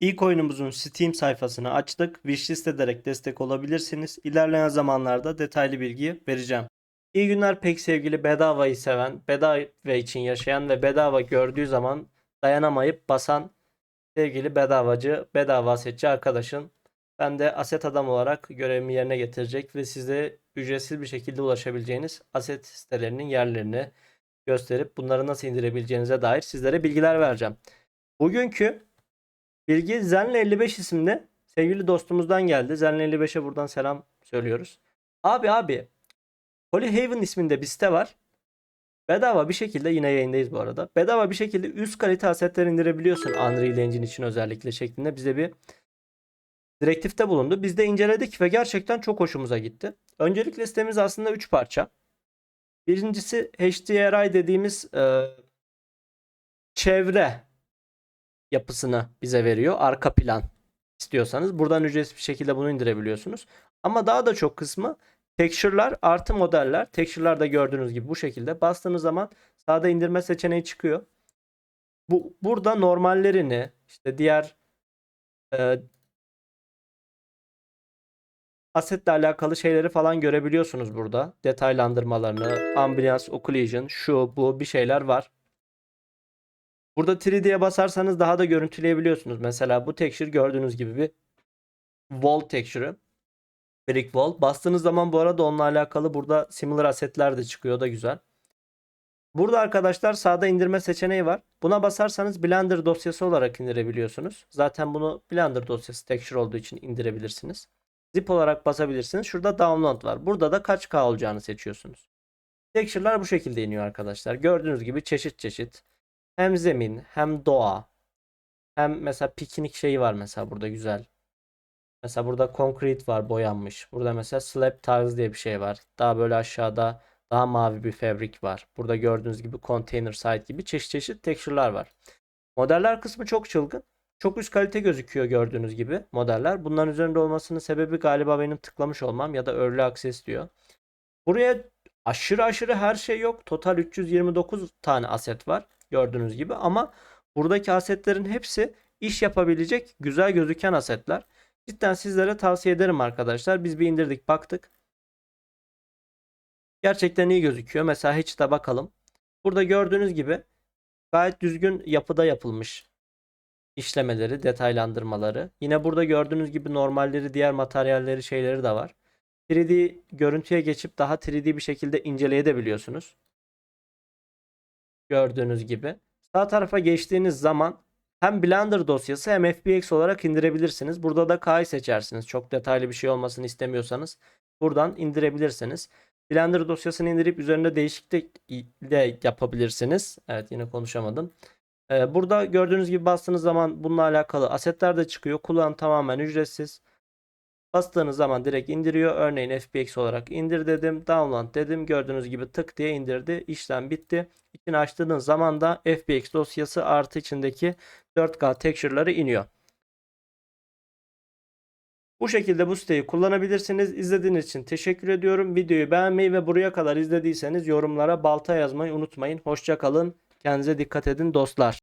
İlk oyunumuzun Steam sayfasını açtık. Wishlist ederek destek olabilirsiniz. İlerleyen zamanlarda detaylı bilgi vereceğim. İyi günler pek sevgili bedavayı seven, bedava için yaşayan ve bedava gördüğü zaman dayanamayıp basan sevgili bedavacı, bedava asetçi arkadaşın. Ben de aset adam olarak görevimi yerine getirecek ve size ücretsiz bir şekilde ulaşabileceğiniz aset sitelerinin yerlerini gösterip bunları nasıl indirebileceğinize dair sizlere bilgiler vereceğim. Bugünkü bilgi Zenle 55 isimli sevgili dostumuzdan geldi. Zenle 55'e buradan selam söylüyoruz. Abi abi Polyhaven isminde bir site var. Bedava bir şekilde yine yayındayız bu arada. Bedava bir şekilde üst kalite asetler indirebiliyorsun Unreal Engine için özellikle şeklinde bize bir direktifte bulundu. Biz de inceledik ve gerçekten çok hoşumuza gitti. Öncelikle sitemiz aslında 3 parça. Birincisi HDRI dediğimiz e, çevre yapısını bize veriyor. Arka plan istiyorsanız. Buradan ücretsiz bir şekilde bunu indirebiliyorsunuz. Ama daha da çok kısmı texture'lar artı modeller. Texture'lar da gördüğünüz gibi bu şekilde. Bastığınız zaman sağda indirme seçeneği çıkıyor. Bu burada normallerini işte diğer e, asetle alakalı şeyleri falan görebiliyorsunuz burada. Detaylandırmalarını, ambiyans, occlusion, şu bu bir şeyler var. Burada 3D'ye basarsanız daha da görüntüleyebiliyorsunuz. Mesela bu texture gördüğünüz gibi bir wall texture'ı. Brick wall. Bastığınız zaman bu arada onunla alakalı burada similar asetler de çıkıyor. Da güzel. Burada arkadaşlar sağda indirme seçeneği var. Buna basarsanız Blender dosyası olarak indirebiliyorsunuz. Zaten bunu Blender dosyası texture olduğu için indirebilirsiniz. Zip olarak basabilirsiniz. Şurada download var. Burada da kaç K olacağını seçiyorsunuz. Texture'lar bu şekilde iniyor arkadaşlar. Gördüğünüz gibi çeşit çeşit. Hem zemin hem doğa. Hem mesela piknik şeyi var mesela burada güzel. Mesela burada concrete var boyanmış. Burada mesela slab tiles diye bir şey var. Daha böyle aşağıda daha mavi bir fabrik var. Burada gördüğünüz gibi container site gibi çeşit çeşit texture'lar var. Modeller kısmı çok çılgın. Çok üst kalite gözüküyor gördüğünüz gibi modeller. Bunların üzerinde olmasının sebebi galiba benim tıklamış olmam ya da early access diyor. Buraya aşırı aşırı her şey yok. Total 329 tane aset var gördüğünüz gibi ama buradaki asetlerin hepsi iş yapabilecek güzel gözüken asetler. Cidden sizlere tavsiye ederim arkadaşlar. Biz bir indirdik baktık. Gerçekten iyi gözüküyor. Mesela Hatch'te bakalım. Burada gördüğünüz gibi gayet düzgün yapıda yapılmış işlemeleri, detaylandırmaları. Yine burada gördüğünüz gibi normalleri, diğer materyalleri, şeyleri de var. 3D görüntüye geçip daha 3D bir şekilde inceleyebiliyorsunuz. Gördüğünüz gibi. Sağ tarafa geçtiğiniz zaman hem Blender dosyası hem FBX olarak indirebilirsiniz. Burada da K'yı seçersiniz. Çok detaylı bir şey olmasını istemiyorsanız buradan indirebilirsiniz. Blender dosyasını indirip üzerinde değişiklik de yapabilirsiniz. Evet yine konuşamadım. Ee, burada gördüğünüz gibi bastığınız zaman bununla alakalı asetler de çıkıyor. Kullanım tamamen ücretsiz. Bastığınız zaman direkt indiriyor. Örneğin FBX olarak indir dedim. Download dedim. Gördüğünüz gibi tık diye indirdi. İşlem bitti. İçini açtığınız zaman da FBX dosyası artı içindeki 4K texture'ları iniyor. Bu şekilde bu siteyi kullanabilirsiniz. İzlediğiniz için teşekkür ediyorum. Videoyu beğenmeyi ve buraya kadar izlediyseniz yorumlara balta yazmayı unutmayın. Hoşça kalın. Kendinize dikkat edin dostlar.